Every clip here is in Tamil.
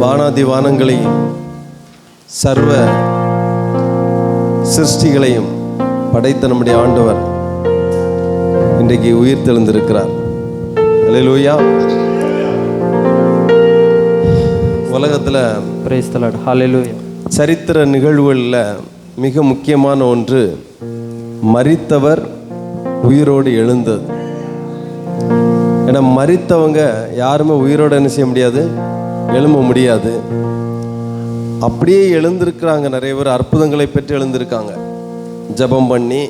வானாதி வானங்களையும் சர்வ சிருஷ்டிகளையும் படைத்த நம்முடைய ஆண்டவர் இன்றைக்கு உயிர் தெழுந்திருக்கிறார். அல்லேலூயா உலகத்தில் சரித்திர நிகழ்வுகளில் மிக முக்கியமான ஒன்று மரித்தவர் உயிரோடு எழுந்தது. ஏன்னா மரித்தவங்க யாருமே உயிரோடு என்ன செய்ய முடியாது? எழும்ப முடியாது. அப்படியே எழுந்திருக்கிறாங்க நிறைய பேர் அற்புதங்களை பெற்று எழுந்திருக்காங்க. ஜெபம் பண்ணி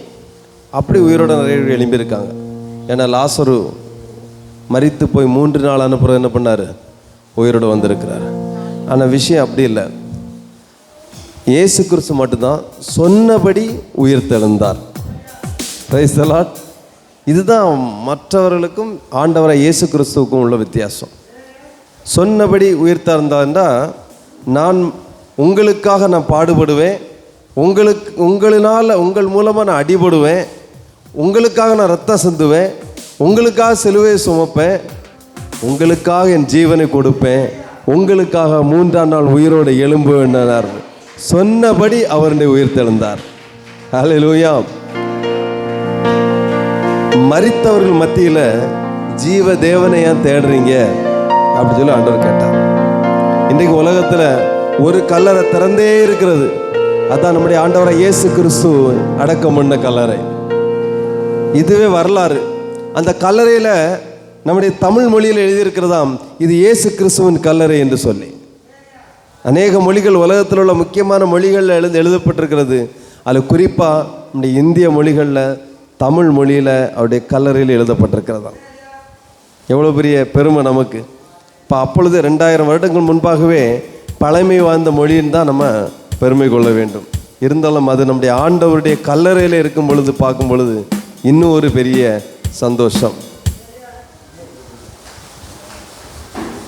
அப்படி உயிரோட நிறைய பேர் எழும்பியிருக்காங்க. ஏன்னா லாசரு மறித்து போய் மூன்று நாள் அனுப்புறம் என்ன பண்ணார்? உயிரோடு வந்திருக்கிறார். ஆனால் விஷயம் அப்படி இல்லை. இயேசு கிறிஸ்து மட்டும்தான் சொன்னபடி உயிர் தெழுந்தார். இதுதான் மற்றவர்களுக்கும் ஆண்டவரை இயேசு கிறிஸ்துவுக்கும் உள்ள வித்தியாசம். சொன்னபடி உயிர் தெழுந்தார்னா நான் உங்களுக்காக நான் பாடுபடுவேன். உங்களுக்கு உங்களினால் உங்கள் மூலமாக நான் அடிபடுவேன். உங்களுக்காக நான் ரத்தம் சிந்துவேன். உங்களுக்காக சிலுவையை சுமப்பேன். உங்களுக்காக என் ஜீவனை கொடுப்பேன். உங்களுக்காக மூன்றாம் நாள் உயிரோடு எழும்புவேன்னார். சொன்னபடி அவருடைய உயிர் தெழுந்தார். ஹalleluya மறித்தவர்கள் மத்தியில் ஜீவ தேவனை ஏன் தேடுறீங்க. அப்படி சொல்லி ஆண்டவர் கேட்டார். இன்றைக்கு உலகத்தில் ஒரு கல்லறை திறந்தே இருக்கிறது. அதான் நம்முடைய ஆண்டவரை இயேசு கிறிஸ்து அடக்கம் பண்ண கல்லறை. இதுவே வரலாறு. அந்த கல்லறையில் நம்முடைய தமிழ் மொழியில் எழுதியிருக்கிறதாம் இது இயேசு கிறிஸ்துவின் கல்லறை என்று சொல்லி. அநேக மொழிகள் உலகத்தில் உள்ள முக்கியமான மொழிகளில் எழுந்து எழுதப்பட்டிருக்கிறது. அதில் குறிப்பாக நம்முடைய இந்திய மொழிகளில் தமிழ் மொழியில் அவருடைய கல்லறையில் எழுதப்பட்டிருக்கிறதாம். எவ்வளோ பெரிய பெருமை நமக்கு. இப்போ அப்பொழுது ரெண்டாயிரம் வருடங்கள் முன்பாகவே பழமை வாய்ந்த மொழின்னு தான் நம்ம பெருமை கொள்ள வேண்டும். இருந்தாலும் அது நம்முடைய ஆண்டவருடைய கல்லறையில் இருக்கும் பொழுது பார்க்கும் பொழுது இன்னும் ஒரு பெரிய சந்தோஷம்.